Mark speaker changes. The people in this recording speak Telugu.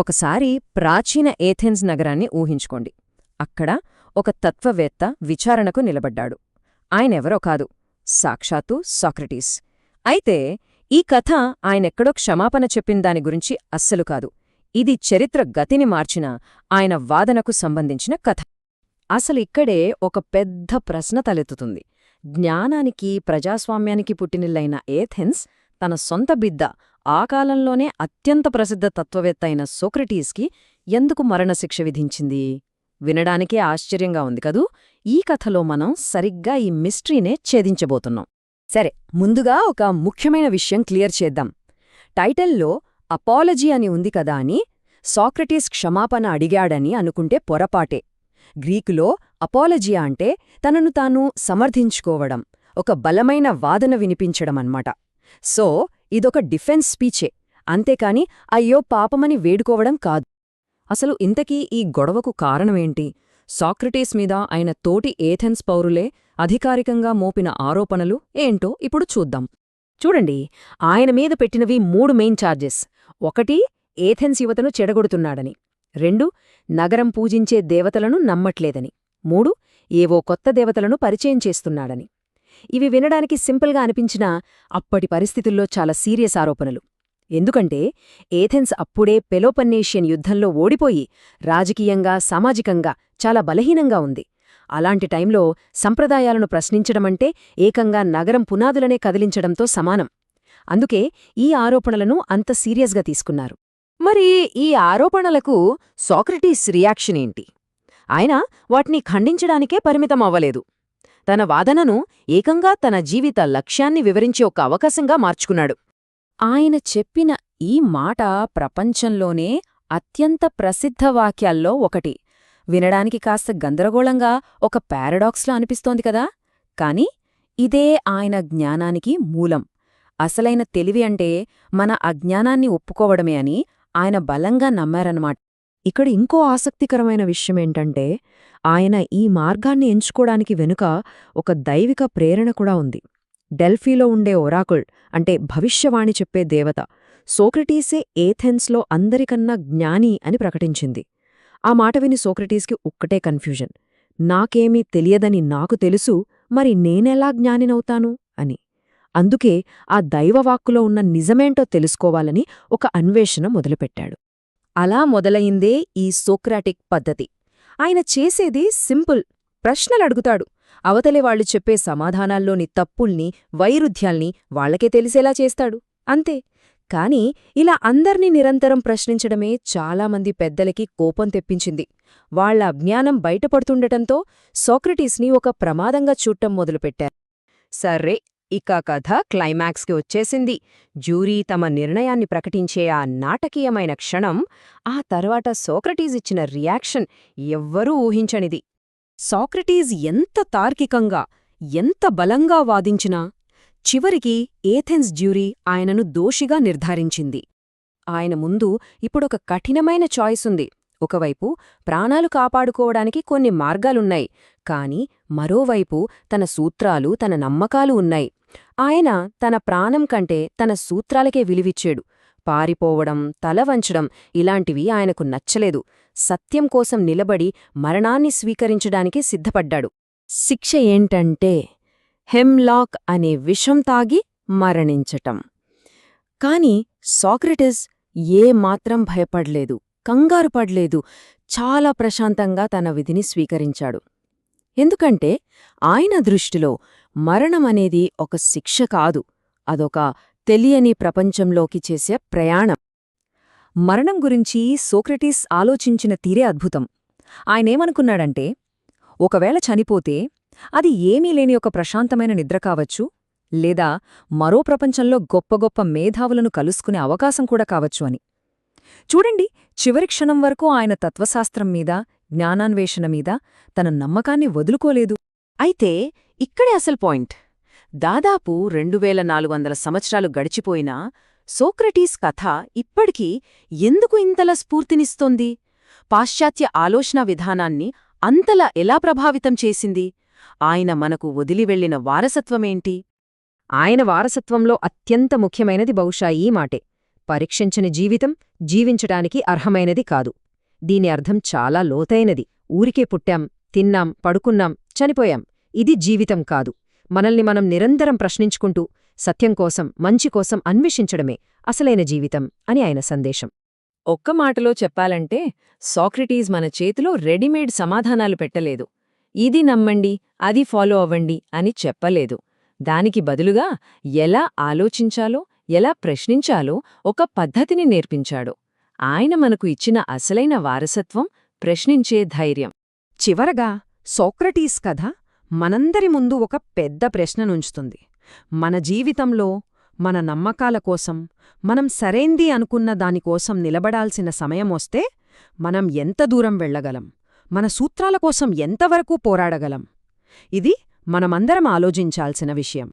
Speaker 1: ఒకసారి ప్రాచీన ఏథెన్స్ నగరాన్ని ఊహించుకోండి. అక్కడ ఒక తత్వవేత్త విచారణకు నిలబడ్డాడు. ఆయనెవరో కాదు సాక్షాత్తు సాక్రటీస్. అయితే ఈ కథ ఆయనెక్కడో క్షమాపణ చెప్పిన దాని గురించి అస్సలు కాదు. ఇది చరిత్ర గతిని మార్చిన ఆయన వాదనకు సంబంధించిన కథ. అసలు ఇక్కడే ఒక పెద్ద ప్రశ్న తలెత్తుతుంది. జ్ఞానానికి ప్రజాస్వామ్యానికి పుట్టినిల్లైన ఏథెన్స్ తన సొంత బిద్ద ఆ కాలంలోనే అత్యంత ప్రసిద్ధ తత్వవేత్త అయిన సోక్రటీస్కి ఎందుకు మరణశిక్ష విధించింది? వినడానికే ఆశ్చర్యంగా ఉంది కదూ? ఈ కథలో మనం సరిగ్గా ఈ మిస్ట్రీనే ఛేదించబోతున్నాం. సరే ముందుగా ఒక ముఖ్యమైన విషయం క్లియర్ చేద్దాం. టైటిల్లో అపాలజీ అని ఉంది కదా అని సాక్రటీస్ క్షమాపణ అడిగాడని అనుకుంటే పొరపాటే. గ్రీకులో అపాలజియా అంటే తనను తాను సమర్థించుకోవడం ఒక బలమైన వాదన వినిపించడమన్నమాట. సో ఇదొక డిఫెన్స్ స్పీచే. అంతేకాని అయ్యో పాపమని వేడుకోవడం కాదు. అసలు ఇంతకీ ఈ గొడవకు కారణమేంటి? సాక్రటీస్ మీద ఆయన తోటి ఏథెన్స్ పౌరులే అధికారికంగా మోపిన ఆరోపణలు ఏంటో ఇప్పుడు చూద్దాం. చూడండి ఆయన మీద పెట్టినవి మూడు మెయిన్ ఛార్జెస్ ఒకటి ఏథెన్స్ యువతను చెడగొడుతున్నాడని. రెండు నగరం పూజించే దేవతలను నమ్మట్లేదని. మూడు ఏవో కొత్త దేవతలను పరిచయం చేస్తున్నాడని. ఇవి వినడానికి సింపుల్గా అనిపించినా అప్పటి పరిస్థితుల్లో చాలా సీరియస్ ఆరోపణలు. ఎందుకంటే ఏథెన్స్ అప్పుడే పెలోపన్నేషియన్ యుద్ధంలో ఓడిపోయి రాజకీయంగా సామాజికంగా చాలా బలహీనంగా ఉంది. అలాంటి టైంలో సంప్రదాయాలను ప్రశ్నించడమంటే ఏకంగా నగరం పునాదులనే కదిలించడంతో సమానం. అందుకే ఈ ఆరోపణలను అంత సీరియస్గా తీసుకున్నారు. మరి ఈ ఆరోపణలకు సాక్రటీస్ రియాక్షన్ ఏంటి? ఆయన వాటిని ఖండించడానికే పరిమితం అవ్వలేదు తన వాదనను ఏకంగా తన జీవిత లక్ష్యాన్ని వివరించే ఒక అవకాశంగా మార్చుకున్నాడు. ఆయన చెప్పిన ఈ మాట ప్రపంచంలోనే అత్యంత ప్రసిద్ధ వాక్యాల్లో ఒకటి. వినడానికి కాస్త గందరగోళంగా ఒక పారాడాక్స్లా అనిపిస్తోంది కదా? కాని ఇదే ఆయన జ్ఞానానికి మూలం. అసలైన తెలివి అంటే మన అజ్ఞానాన్ని ఒప్పుకోవడమే అని ఆయన బలంగా నమ్మారన్నమాట. ఇక్కడ ఇంకో ఆసక్తికరమైన విషయమేంటంటే ఆయన ఈ మార్గాన్ని ఎంచుకోడానికి వెనుక ఒక దైవిక ప్రేరణ కూడా ఉంది. డెల్ఫీలో ఉండే ఒరాకుల్ అంటే భవిష్యవాణి చెప్పే దేవత సోక్రటీసే ఏథెన్స్లో అందరికన్నా జ్ఞాని అని ప్రకటించింది. ఆ మాట విని సోక్రటీస్కి ఒక్కటే కన్ఫ్యూజన్. నాకేమీ తెలియదని నాకు తెలుసు మరి నేనెలా జ్ఞానినవుతాను? అని. అందుకే ఆ దైవవాక్కులో ఉన్న నిజమేంటో తెలుసుకోవాలని ఒక అన్వేషణ మొదలుపెట్టాడు. అలా మొదలయిందే ఈ సోక్రాటిక్ పద్ధతి. ఆయన చేసేది సింపుల్. ప్రశ్నలడుగుతాడు. అవతలి వాళ్ళు చెప్పే సమాధానాల్లోని తప్పుల్ని వైరుధ్యాల్ని వాళ్ళకే తెలిసేలా చేస్తాడు. అంతే. కాని ఇలా అందర్నీ నిరంతరం ప్రశ్నించడమే చాలామంది పెద్దలకి కోపం తెప్పించింది. వాళ్ళ అజ్ఞానం బయటపడుతుండటంతో సోక్రటీస్ని ఒక ప్రమాదంగా చూడటం మొదలుపెట్టారు. సర్రే ఇక కథ క్లైమాక్స్కి వచ్చేసింది. జ్యూరీ తమ నిర్ణయాన్ని ప్రకటించే ఆ నాటకీయమైన క్షణం ఆ తర్వాత సోక్రటీస్ ఇచ్చిన రియాక్షన్ ఎవ్వరూ ఊహించనిది. సాక్రటీస్ ఎంత తార్కికంగా ఎంత బలంగా వాదించినా చివరికి ఏథెన్స్ జ్యూరీ ఆయనను దోషిగా నిర్ధారించింది. ఆయన ముందు ఇప్పుడొక కఠినమైన చాయిస్ ఉంది ఒకవైపు ప్రాణాలు కాపాడుకోవడానికి కొన్ని మార్గాలున్నాయి కాని మరోవైపు తన సూత్రాలు తన నమ్మకాలు ఉన్నాయి. ఆయన తన ప్రాణం కంటే తన సూత్రాలకే విలువిచ్చాడు. పారిపోవడం తలవంచడం ఇలాంటివి ఆయనకు నచ్చలేదు. సత్యం కోసం నిలబడి మరణాన్ని స్వీకరించడానికి సిద్ధపడ్డాడు. శిక్ష ఏంటంటే హెమ్లాక్ అనే విషం తాగి మరణించటం. కాని సాక్రటిస్ ఏ మాత్రం కంగారు పడలేదు. చాలా ప్రశాంతంగా తన విధిని స్వీకరించాడు. ఎందుకంటే ఆయన దృష్టిలో మరణమనేది ఒక శిక్ష కాదు. అదొక తెలియని ప్రపంచంలోకి చేసే ప్రయాణం. మరణం గురించి సోక్రటీస్ ఆలోచించిన తీరే అద్భుతం. ఆయనేమనుకున్నాడంటే ఒకవేళ చనిపోతే అది ఏమీ లేని ఒక ప్రశాంతమైన నిద్ర కావచ్చు లేదా మరో ప్రపంచంలో గొప్ప గొప్ప మేధావులను కలుసుకునే అవకాశం కూడా కావచ్చు అని. చూడండి చివరి క్షణం వరకు ఆయన తత్వశాస్త్రం మీద జ్ఞానాన్వేషణ మీద తన నమ్మకాన్ని వదులుకోలేదు. అయితే ఇక్కడే అసలు పాయింట్. దాదాపు రెండు వేల నాలుగు వందల సంవత్సరాలు గడిచిపోయినా సోక్రటీస్ కథ ఇప్పటికీ ఎందుకు ఇంతలా స్ఫూర్తినిస్తోంది? పాశ్చాత్య ఆలోచనా విధానాన్ని అంతలా ఎలా ప్రభావితం చేసింది? ఆయన మనకు వదిలివెళ్ళిన వారసత్వమేంటి? ఆయన వారసత్వంలో అత్యంత ముఖ్యమైనది బహుశా ఈ మాటే. పరీక్షించని జీవితం జీవించటానికి అర్హమైనది కాదు. దీని అర్థం చాలా లోతైనది. ఊరికే పుట్టాం తిన్నాం పడుకున్నాం చనిపోయాం. ఇది జీవితం కాదు. మనల్ని మనం నిరంతరం ప్రశ్నించుకుంటూ సత్యం కోసం మంచి కోసం అన్వేషించడమే అసలైన జీవితం అని ఆయన సందేశం.
Speaker 2: ఒక్క మాటలో చెప్పాలంటే సాక్రటీస్ మన చేతిలో రెడీమేడ్ సమాధానాలు పెట్టలేదు. ఇది నమ్మండి అది ఫాలో అవ్వండి అని చెప్పలేదు. దానికి బదులుగా ఎలా ఆలోచించాలో ఎలా ప్రశ్నించాలో ఒక పద్ధతిని నేర్పించాడు. ఆయన మనకు ఇచ్చిన అసలైన వారసత్వం ప్రశ్నించే ధైర్యం.
Speaker 1: చివరగా సోక్రటీస్ కథ మనందరి ముందు ఒక పెద్ద ప్రశ్ననుంచుతుంది మన జీవితంలో మన నమ్మకాల కోసం మనం సరైంది అనుకున్న దానికోసం నిలబడాల్సిన సమయమొస్తే మనం ఎంత దూరం వెళ్ళగలం? మన సూత్రాల కోసం ఎంతవరకు పోరాడగలం? ఇది మనమందరం ఆలోచించాల్సిన విషయం.